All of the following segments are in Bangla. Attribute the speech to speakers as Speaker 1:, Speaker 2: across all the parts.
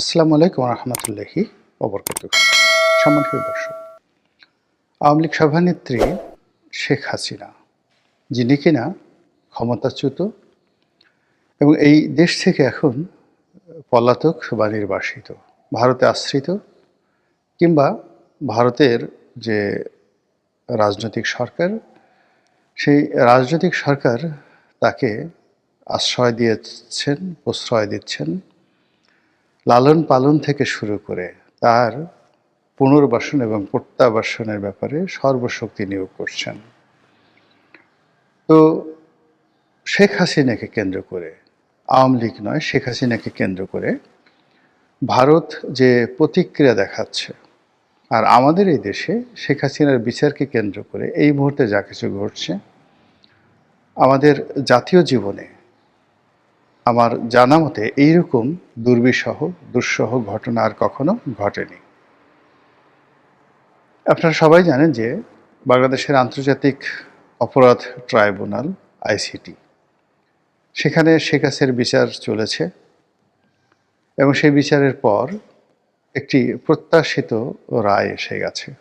Speaker 1: আসসালামু আলাইকুম রহমতুল্লাহি অবরকাত সম্মানিত দর্শক, আওয়ামী লীগ সভানেত্রী শেখ হাসিনা, যিনি কিনা ক্ষমতাচ্যুত এবং এই দেশ থেকে এখন পলাতক বা নির্বাসিত, ভারতে আশ্রিত কিংবা ভারতের যে রাজনৈতিক সরকার, সেই রাজনৈতিক সরকার তাকে আশ্রয় দিয়েছেন, প্রশ্রয় দিচ্ছেন লালন পালন থেকে শুরু করে তার পুনর্বাসন এবং প্রত্যাবাসনের ব্যাপারে সর্বশক্তি নিয়োগ করছেন। তো শেখ হাসিনাকে কেন্দ্র করে, আওয়ামী লীগ নয়, শেখ হাসিনাকে কেন্দ্র করে ভারত যে প্রতিক্রিয়া দেখাচ্ছে, আর আমাদের এই দেশে শেখ হাসিনার বিচারকে কেন্দ্র করে এই মুহূর্তে যা কিছু ঘটছে, আমাদের জাতীয় জীবনে আমার জানা মতে এইরকম দুর্বিষহ, দুঃসহ ঘটনা আর কখনো ঘটেনি। আপনারা সবাই জানেন যে বাংলাদেশের আন্তর্জাতিক অপরাধ ট্রাইব্যুনাল, আইসিটি। সেখানে শেখ হাসিনার বিচার চলেছে এবং সেই বিচারের পর একটি প্রত্যাশিত রায় এসে গেছে।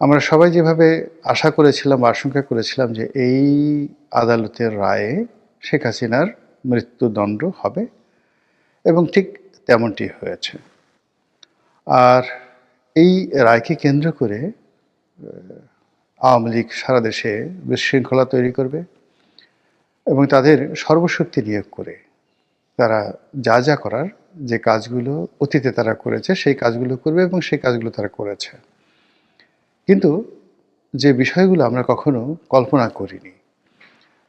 Speaker 1: আমরা সবাই যেভাবে আশা করেছিলাম আশঙ্কা করেছিলাম যে এই আদালতের রায়ে শেখ হাসিনার মৃত্যুদণ্ড হবে এবং ঠিক তেমনটি হয়েছে। আর এই রায়কে কেন্দ্র করে আওয়ামী লীগ সারা দেশে বিশৃঙ্খলা তৈরি করবে এবং তাদের সর্বশক্তি নিয়োগ করে তারা যা যা করার যে কাজগুলো অতীতে তারা করেছে, সেই কাজগুলো করবে এবং সেই কাজগুলো তারা করেছে। কিন্তু যে বিষয়গুলো আমরা কখনো কল্পনা করিনি,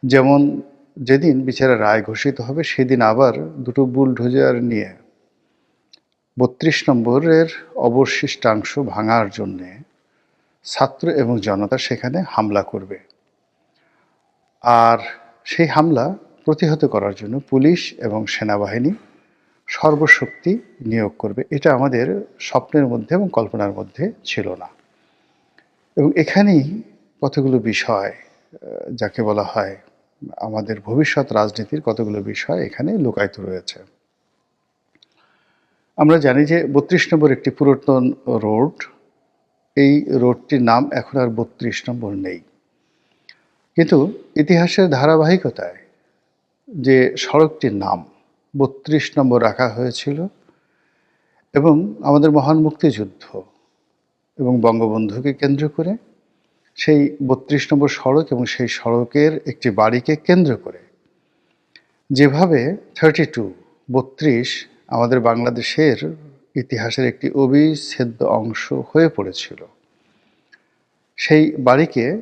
Speaker 1: যেমন যেদিন বিচারের রায় ঘোষিত হবে, সেদিন আবার দুটো বুলডোজার নিয়ে বত্রিশ নম্বরের অবশিষ্টাংশ ভাঙার জন্যে ছাত্র এবং জনতা সেখানে হামলা করবে। আর সেই হামলা প্রতিহত করার জন্য পুলিশ এবং সেনাবাহিনী সর্বশক্তি নিয়োগ করবে। এটা আমাদের স্বপ্নের মধ্যে এবং কল্পনার মধ্যে ছিল না। এবং এখানেই কতগুলো বিষয় যাকে বলা হয় আমাদের ভবিষ্যৎ রাজনীতির কতগুলো বিষয় এখানে লুকায়িত রয়েছে। আমরা জানি যে বত্রিশ নম্বর একটি পুরাতন রোড। এই রোডটির নাম এখন আর বত্রিশ নম্বর নেই। কিন্তু ইতিহাসের ধারাবাহিকতায় যে সড়কটির নাম বত্রিশ নম্বর রাখা হয়েছিল এবং আমাদের মহান মুক্তিযুদ্ধ এবং বঙ্গবন্ধুকে কেন্দ্র করে সেই বত্রিশ নম্বর সড়ক এবং সেই সড়কের একটি বাড়িকে কেন্দ্র করে। যেভাবে থার্টি টু বত্রিশ আমাদের বাংলাদেশের ইতিহাসের একটি অবিচ্ছেদ্য অংশ হয়ে পড়েছিল। সেই বাড়িকে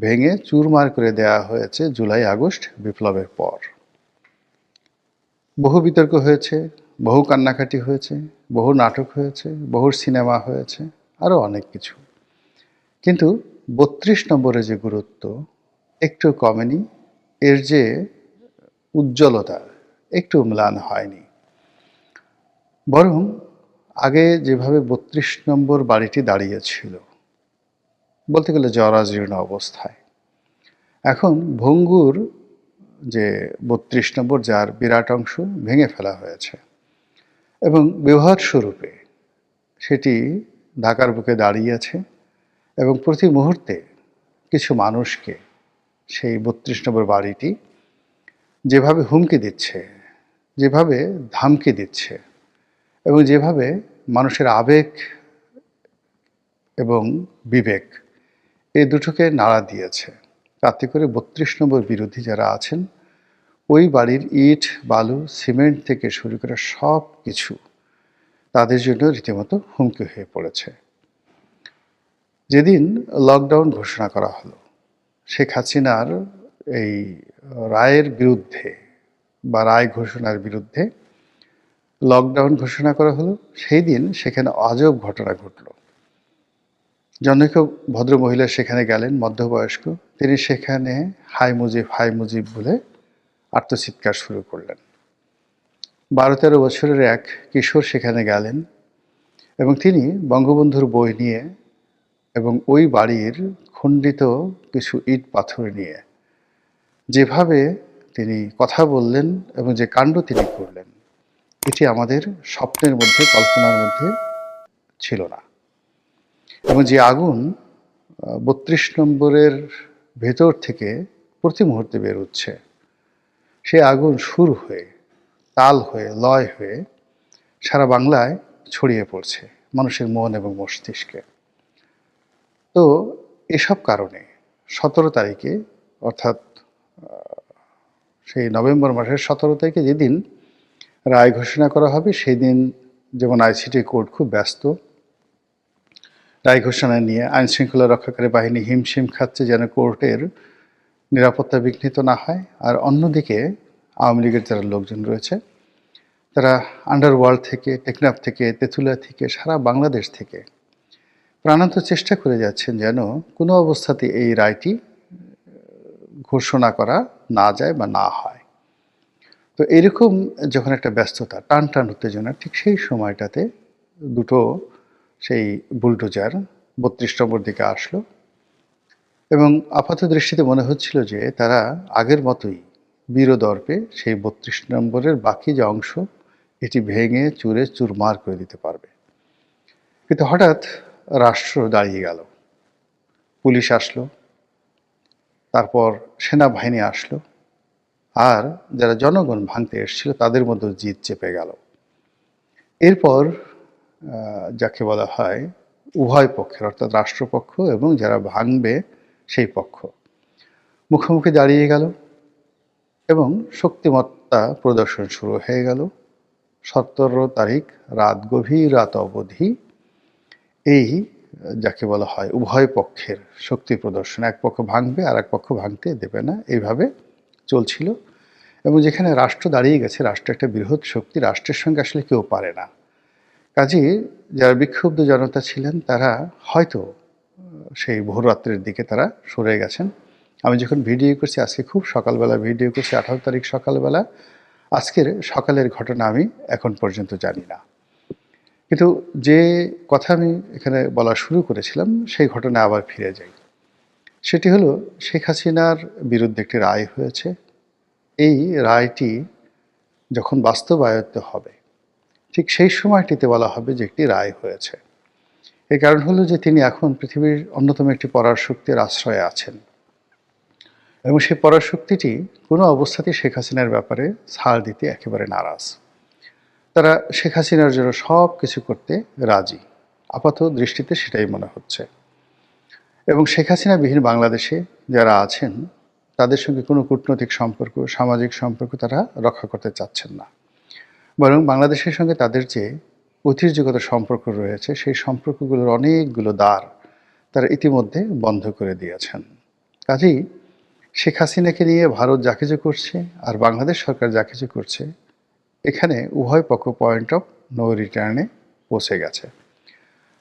Speaker 1: ভেঙে চুরমার করে দেওয়া হয়েছে জুলাই, আগস্ট বিপ্লবের পর। বহু বিতর্ক হয়েছে, বহু কান্নাকাটি হয়েছে, বহু নাটক হয়েছে, বহু সিনেমা হয়েছে আরও অনেক কিছু। কিন্তু বত্রিশ নম্বরে যে গুরুত্ব, একটু কমেনি, এর যে উজ্জ্বলতা, একটু ম্লান হয়নি। বরং আগে যেভাবে বত্রিশ নম্বর বাড়িটি দাঁড়িয়েছিল, বলতে গেলে জরাজীর্ণ অবস্থায়। এখন ভঙ্গুর যে বত্রিশ নম্বর, যার বিরাট অংশ ভেঙে ফেলা হয়েছে এবং ব্যবহার স্বরূপে সেটি ঢাকার বুকে দাঁড়িয়ে আছে এবং প্রতি মুহূর্তে কিছু মানুষকে সেই বত্রিশ নম্বর বাড়িটি যেভাবে হুমকি দিচ্ছে, যেভাবে ধামকি দিচ্ছে এবং যেভাবে মানুষের আবেগ এবং বিবেক এই দুটোকে নাড়া দিয়েছে। তাতে করে বত্রিশ নম্বর বিরোধী যারা আছেন, ওই বাড়ির ইট, বালু, সিমেন্ট থেকে শুরু করে সব কিছু তাদের জন্য রীতিমতো হুমকি হয়ে পড়েছে। যেদিন লকডাউন ঘোষণা করা হলো, শেখ হাসিনার এই রায়ের বিরুদ্ধে বা রায় ঘোষণার বিরুদ্ধে লকডাউন ঘোষণা করা হলো, সেই দিন সেখানে আজব ঘটনা ঘটলো। জনৈক ভদ্র মহিলা সেখানে গেলেন, মধ্যবয়স্ক। তিনি সেখানে হাই মুজিব হাই মুজিব বলে আত্মচিৎকার শুরু করলেন। বারো তেরো বছরের এক কিশোর সেখানে গেলেন এবং তিনি বঙ্গবন্ধুর বই নিয়ে এবং ওই বাড়ির খণ্ডিত কিছু ইট পাথর নিয়ে যেভাবে তিনি কথা বললেন এবং যে কাণ্ড তিনি করলেন, এটি আমাদের স্বপ্নের মধ্যে, কল্পনার মধ্যে ছিল না। এবং যে আগুন বত্রিশ নম্বরের ভেতর থেকে প্রতি মুহূর্তে বেরোচ্ছে সে আগুন সুর হয়ে, তাল হয়ে, লয় হয়ে সারা বাংলায় ছড়িয়ে পড়ছে মানুষের মন এবং মস্তিষ্কে। তো এসব কারণে সতেরো তারিখে, অর্থাৎ সেই নভেম্বর মাসের সতেরো তারিখে যেদিন রায় ঘোষণা করা হবে সেই দিন যেমন আইসিটি কোর্ট খুব ব্যস্ত। রায় ঘোষণা নিয়ে আইন শৃঙ্খলা রক্ষাকারী বাহিনী হিমশিম খাচ্ছে যেন কোর্টের নিরাপত্তা বিঘ্নিত না হয়। আর অন্যদিকে আওয়ামী লীগের যারা লোকজন রয়েছে, তারা আন্ডারওয়ার্ল্ড থেকে, টেকনাফ থেকে, তেঁতুলিয়া থেকে, সারা বাংলাদেশ থেকে প্রাণান্ত চেষ্টা করে যাচ্ছেন যেন কোনো অবস্থাতে এই রায়টি ঘোষণা করা না যায় বা না হয়। তো এরকম যখন একটা ব্যস্ততা, টান টান উত্তেজনা ঠিক সেই সময়টাতে দুটো সেই বুলডোজার বত্রিশ নম্বর দিকে আসলো এবং আপাত দৃষ্টিতে মনে হচ্ছিল যে তারা আগের মতোই বীরদর্পে সেই বত্রিশ নম্বরের বাকি যে অংশ, এটি ভেঙে, চুরে, চুরমার করে দিতে পারবে। কিন্তু হঠাৎ রাষ্ট্র দাঁড়িয়ে গেল। পুলিশ আসলো, তারপর সেনাবাহিনী আসলো, আর যারা জনগণ ভাঙতে এসেছিল তাদের মধ্যে জিত চেপে গেল। এরপর যাকে বলা হয় উভয় পক্ষের, অর্থাৎ রাষ্ট্রপক্ষ এবং যারা ভাঙবে সেই পক্ষ, মুখোমুখি দাঁড়িয়ে গেল এবং শক্তিমত্তা প্রদর্শন শুরু হয়ে গেল। সতেরো তারিখ, রাত গভীর, রাত অবধি এই, যাকে বলা হয় উভয় পক্ষের শক্তি প্রদর্শন, এক পক্ষ ভাঙবে আর এক পক্ষ ভাঙতে দেবে না, এইভাবে চলছিল। এবং যেখানে রাষ্ট্র দাঁড়িয়ে গেছে রাষ্ট্র একটা বৃহৎ শক্তি, রাষ্ট্রের সঙ্গে আসলে কেউ পারে না। কাজে যারা বিক্ষুব্ধ জনতা ছিলেন, তারা হয়তো, সেই ভোররাত্রের দিকে তারা সরে গেছেন। আমি যখন ভিডিও করছি, আজকে খুব সকালবেলা ভিডিও করছি, আঠারো তারিখ সকালবেলা, আজকের সকালের ঘটনা আমি এখন পর্যন্ত জানি না। কিন্তু যে কথা আমি এখানে বলা শুরু করেছিলাম, সেই ঘটনায় আবার ফিরে যাই। সেটি হলো, শেখ হাসিনার বিরুদ্ধে একটি রায় হয়েছে। এই রায়টি যখন বাস্তবায়িত হবে, ঠিক সেই সময়টিতে বলা হবে যে একটি রায় হয়েছে। এর কারণ হলো যে তিনি এখন পৃথিবীর অন্যতম একটি পরাশক্তির আশ্রয়ে আছেন। এবং সেই পরাশক্তিটি কোনো অবস্থাতেই শেখ হাসিনার ব্যাপারে ছাড় দিতে একেবারে নারাজ। তারা শেখ হাসিনার জন্য সব কিছু করতে রাজি। আপাত দৃষ্টিতে সেটাই মনে হচ্ছে। এবং শেখ হাসিনা বিহীন বাংলাদেশে যারা আছেন, তাদের সঙ্গে কোনো কূটনৈতিক সম্পর্ক, সামাজিক সম্পর্ক তারা রক্ষা করতে চাচ্ছেন না। বরং বাংলাদেশের সঙ্গে তাদের যে ঐতিহ্যগত সম্পর্ক রয়েছে, সেই সম্পর্কগুলোর অনেকগুলো দ্বার তারা ইতিমধ্যে বন্ধ করে দিয়েছেন। কাজেই শেখ হাসিনাকে নিয়ে ভারত যা কিছু করছে, আর বাংলাদেশ সরকার যা কিছু করছে এখানে উভয় পক্ষ পয়েন্ট অফ নো রিটার্নে পৌঁছে গেছে।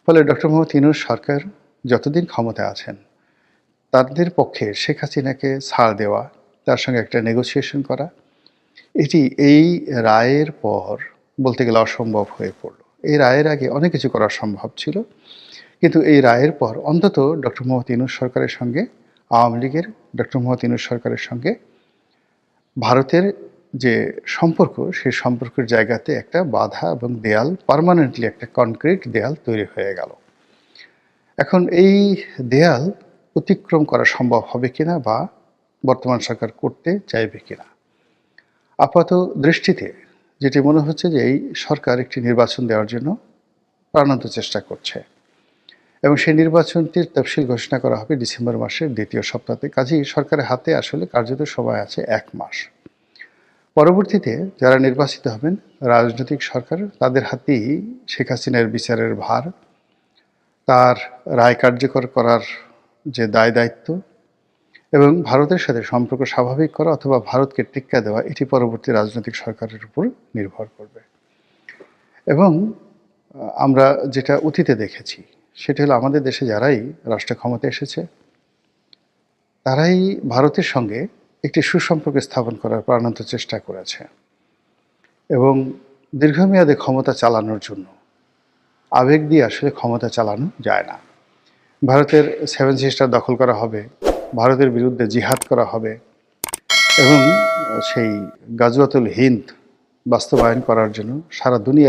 Speaker 1: ফলে ডক্টর মোহাম্মদ ইনুস সরকার যতদিন ক্ষমতায় আছেন, তাদের পক্ষে শেখ হাসিনাকে ছাড় দেওয়া, তার সঙ্গে একটা নেগোসিয়েশন করা, এটি এই রায়ের পর বলতে গেলে অসম্ভব হয়ে পড়ল। এই রায়ের আগে অনেক কিছু করা সম্ভব ছিল, কিন্তু এই রায়ের পর অন্তত ডক্টর মোহাম্মদ ইনুস সরকারের সঙ্গে, আওয়ামী লীগের ডক্টর মোহাম্মদ ইনুস সরকারের সঙ্গে, ভারতের যে সম্পর্ক, সেই সম্পর্কের জায়গাতে একটা বাধা এবং দেয়াল পার্মানেন্টলি একটা কনক্রিট দেয়াল তৈরি হয়ে গেল। এখন এই দেয়াল অতিক্রম করা সম্ভব হবে কিনা বা বর্তমান সরকার করতে চাইবে কিনা? আপাত দৃষ্টিতে যেটি মনে হচ্ছে যে এই সরকার একটি নির্বাচন দেওয়ার জন্য প্রাণান্ত চেষ্টা করছে এবং সেই নির্বাচনটির তফসিল ঘোষণা করা হবে ডিসেম্বর মাসের দ্বিতীয় সপ্তাহে কাজেই সরকারের হাতে আসলে কার্যত সময় আছে এক মাস। পরবর্তীতে যারা নির্বাচিত হবেন, রাজনৈতিক সরকার, তাদের হাতেই শেখ হাসিনার বিচারের ভার। তার রায় কার্যকর করার যে দায় দায়িত্ব এবং ভারতের সাথে সম্পর্ক স্বাভাবিক করা অথবা ভারতকে টিক্কা দেওয়া, এটি পরবর্তী রাজনৈতিক সরকারের উপর নির্ভর করবে। এবং আমরা যেটা অতীতে দেখেছি, সেটা হলো আমাদের দেশে যারাই রাষ্ট্র ক্ষমতা এসেছে, তারাই ভারতের সঙ্গে একটি সুসম্পর্ক স্থাপন করার প্রাণান্ত চেষ্টা করেছে। এবং দীর্ঘমেয়াদে ক্ষমতা চালানোর জন্য আবেগ দিয়ে আসলে ক্ষমতা চালানো যায় না। ভারতের সেভেন সিস্টার দখল করা হবে, ভারতের বিরুদ্ধে জিহাদ করা হবে এবং সেই গাজওয়াতুল হিন্দ বাস্তবায়ন করার জন্য সারা দুনিয়া